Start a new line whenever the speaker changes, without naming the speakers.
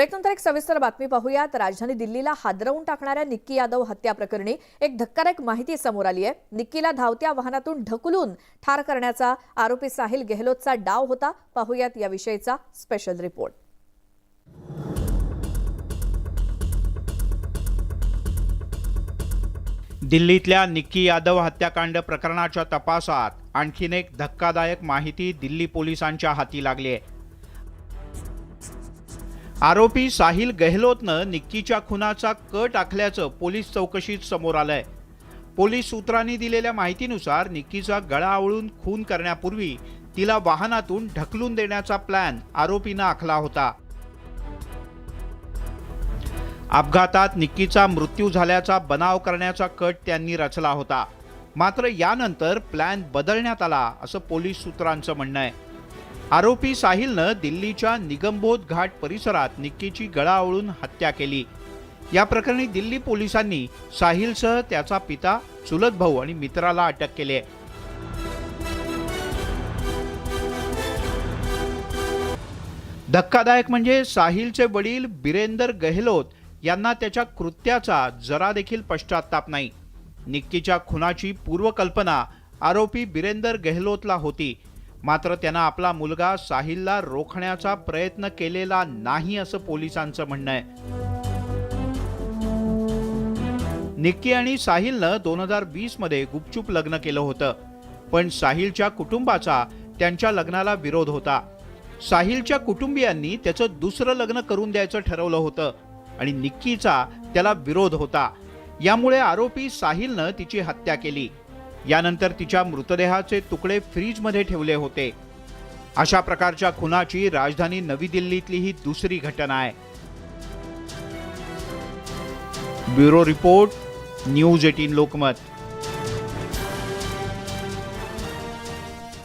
ब्रेकनंतर एक सविस्तर बातमी पाहूयात. राजधानी दिल्लीला हादरवून टाकणाऱ्या निक्की यादव हत्या प्रकरणी एक धक्कादायक माहिती समोर आली आहे. निक्कीला धावत्या वाहनातून ढकलून ठार करण्याचा आरोपी साहिल गेहलोतचा डाव होता. पाहूयात याविषयीचा स्पेशल रिपोर्ट
दिल्लीतल्या निक्की यादव हत्याकांड प्रकरणाच्या तपासात आणखीन एक धक्कादायक माहिती दिल्ली पोलिसांच्या हाती लागली आहे. आरोपी साहिल गेहलोतनं निक्कीच्या खुनाचा कट आखल्याचं पोलीस चौकशीत समोर आलंय. पोलीस सूत्रांनी दिलेल्या माहितीनुसार निक्कीचा गळा आवळून खून करण्यापूर्वी तिला वाहनातून ढकलून देण्याचा प्लॅन आरोपीनं आखला होता. अपघातात निक्कीचा मृत्यू झाल्याचा बनाव करण्याचा कट त्यांनी रचला होता. मात्र यानंतर प्लॅन बदलण्यात आला असं पोलीस सूत्रांचं म्हणणं आहे. आरोपी साहिलनं दिल्लीच्या निगमबोध घाट परिसरात निक्कीची गळावळून हत्या केली. या प्रकरणी दिल्ली पोलिसांनी साहिलसह त्याचा पिता चुलत भाऊ आणि मित्राला अटक केली आहे. धक्कादायक म्हणजे साहिलचे वडील बिरेंदर गेहलोत यांना त्याच्या कृत्याचा जरा देखील पश्चाताप नाही. निक्कीच्या खुनाची पूर्वकल्पना आरोपी बिरेंदर गेहलोतला होती. मात्र त्यानं आपला मुलगा साहिलला रोखण्याचा प्रयत्न केलेला नाही असं पोलिसांचं म्हणणं आहे. निक्की आणि साहिलनं दोन हजार वीसमध्ये गुपचूप लग्न केलं होतं. पण साहिलच्या कुटुंबाचा त्यांच्या लग्नाला विरोध होता. साहिलच्या कुटुंबियांनी त्याचं दुसरं लग्न करून द्यायचं ठरवलं होतं आणि निक्कीचा त्याला विरोध होता. यामुळे आरोपी साहिलनं तिची हत्या केली. यानंतर तिच्या मृतदेहाचे तुकडे फ्रीजमध्ये ठेवले होते. अशा प्रकारच्या खुनाची राजधानी नवी दिल्लीतली ही दुसरी घटना आहे. Bureau report news eighteen Lokmat.